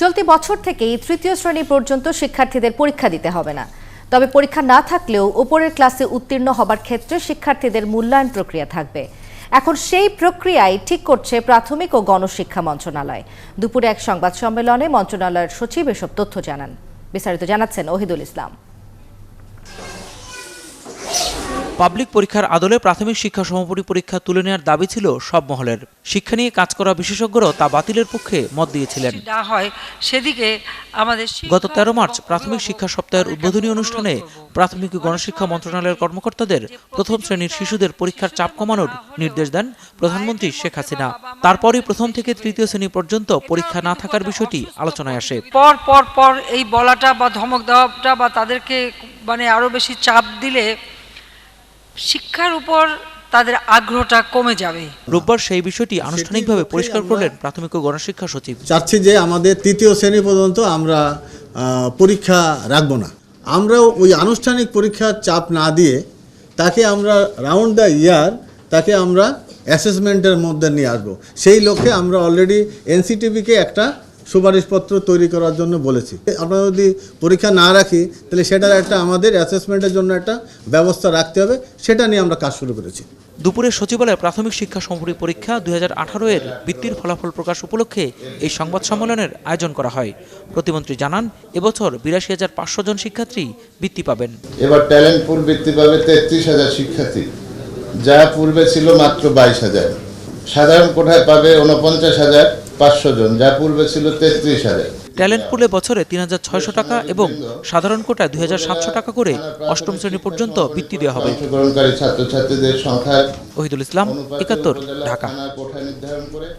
চলতি বছর থেকেই তৃতীয় শ্রেণি পর্যন্ত শিক্ষার্থীদের পরীক্ষা দিতে হবে না। তবে পরীক্ষা না থাকলেও উপরের ক্লাসে উত্তীর্ণ হবার ক্ষেত্রে শিক্ষার্থীদের মূল্যায়ন প্রক্রিয়া থাকবে। এখন সেই প্রক্রিয়ায় ঠিক করছে প্রাথমিক ও গণশিক্ষা মন্ত্রণালয়। দুপুরে এক সংবাদ সম্মেলনে মন্ত্রণালয়ের সচিব এসব তথ্য জানান। বিস্তারিত জানাচ্ছেন ওহিদুল ইসলাম। পাবলিক পরীক্ষার আদলে প্রাথমিক শিক্ষা সমাপনী পরীক্ষা তুলে নেওয়ার দাবি ছিল সব মহলের। শিক্ষা নিয়ে কাজ করা বিশেষজ্ঞরাও তা বাতিলের পক্ষে মত দিয়েছিলেন। না হয় সেদিকে আমাদের গত তেরো মার্চ প্রাথমিক শিক্ষা সপ্তাহের উদ্বোধনী অনুষ্ঠানে প্রাথমিক গণশিক্ষা মন্ত্রণালয়ের কর্মকর্তাদের প্রথম শ্রেণির শিশুদের পরীক্ষার চাপ কমানোর নির্দেশ দেন প্রধানমন্ত্রী শেখ হাসিনা। তারপরই প্রথম থেকে তৃতীয় শ্রেণি পর্যন্ত পরীক্ষা না থাকার বিষয়টি আলোচনায় আসে। পর পর পর এই বলাটা বা ধমক দেওয়াটা বা তাদেরকে মানে আরও বেশি চাপ দিলে শিক্ষার উপর তাদের আগ্রহটা কমে যাবে। রোববার সেই বিষয়টি আনুষ্ঠানিকভাবে পরিষ্কার করলেন প্রাথমিক ও গণশিক্ষা সচিব। চাচ্ছি যে আমাদের তৃতীয় শ্রেণি পর্যন্ত আমরা পরীক্ষা রাখব না। আমরাও ওই আনুষ্ঠানিক পরীক্ষার চাপ না দিয়ে তাকে আমরা রাউন্ড দ্য ইয়ার তাকে আমরা অ্যাসেসমেন্টের মধ্যে নিয়ে আসব। সেই লক্ষ্যে আমরা অলরেডি এনসিটিভিকে একটা সুপারিশপত্র তৈরি করার জন্য বলেছি। আমরা যদি পরীক্ষা না রাখি তাহলে সেটার একটা আমাদের অ্যাসেসমেন্টের জন্য একটা ব্যবস্থা রাখতে হবে সেটা নিয়ে আমরা কাজ শুরু করেছি। দুপুরে সচিবালয়ে প্রাথমিক শিক্ষা সমাপনী পরীক্ষা দু হাজার আঠারো এর বৃত্তির ফলাফল প্রকাশ উপলক্ষে এই সংবাদ সম্মেলনের আয়োজন করা হয়। প্রতিমন্ত্রী জানান এবছর বিরাশি হাজার পাঁচশো জন শিক্ষার্থী বৃত্তি পাবেন। এবার ট্যালেন্ট পুল বৃত্তি পাবে তেত্রিশ হাজার শিক্ষার্থী। যা পূর্বে ছিল মাত্র বাইশ হাজার। সাধারণ কোঠায় পাবে উনপঞ্চাশ হাজার। পাঁচশো জন যা পূর্বে ছিল তেত্রিশ হাজার। ট্যালেন্ট পুলে বছরে তিন হাজার ছয়শো টাকা এবং সাধারণ কোটায় দুই হাজার সাতশো টাকা করে অষ্টম শ্রেণি পর্যন্ত বৃত্তি দেওয়া হবে। অংশগ্রহণকারী ছাত্রছাত্রীদের সংখ্যা ওহিদুল ইসলাম একাত্তর ঢাকা।